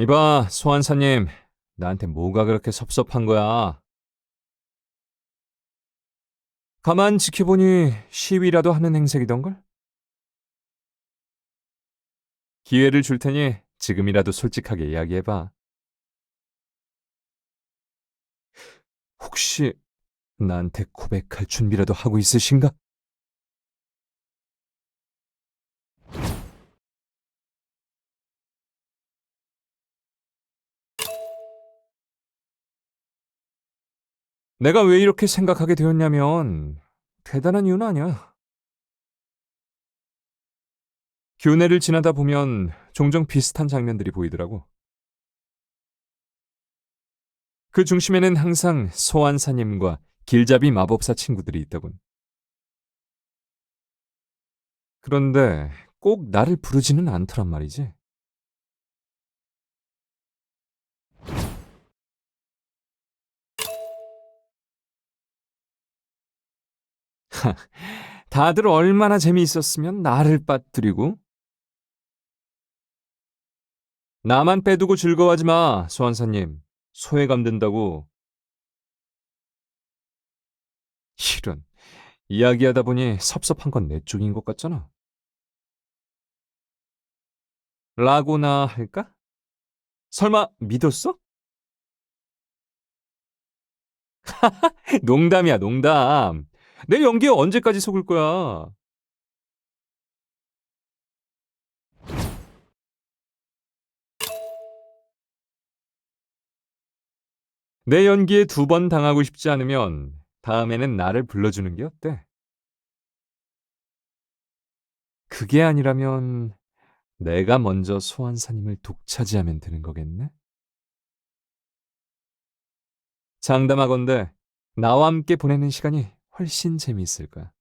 이봐, 소환사님. 나한테 뭐가 그렇게 섭섭한 거야? 가만 지켜보니 시위라도 하는 행색이던걸? 기회를 줄 테니 지금이라도 솔직하게 이야기해봐. 혹시 나한테 고백할 준비라도 하고 있으신가? 내가 왜 이렇게 생각하게 되었냐면 대단한 이유는 아니야. 교내를 지나다 보면 종종 비슷한 장면들이 보이더라고. 그 중심에는 항상 소환사님과 길잡이 마법사 친구들이 있더군. 그런데 꼭 나를 부르지는 않더란 말이지. 다들 얼마나 재미있었으면 나를 빠뜨리고 나만 빼두고 즐거워하지 마, 소환사님. 소외감 든다고. 이런, 이야기하다 보니 섭섭한 건 내 쪽인 것 같잖아. 라고나 할까? 설마 믿었어? 농담이야, 농담. 내 연기에 언제까지 속을 거야? 내 연기에 두 번 당하고 싶지 않으면 다음에는 나를 불러주는 게 어때? 그게 아니라면 내가 먼저 소환사님을 독차지하면 되는 거겠네? 장담하건대 나와 함께 보내는 시간이 훨씬 재미있을 거야.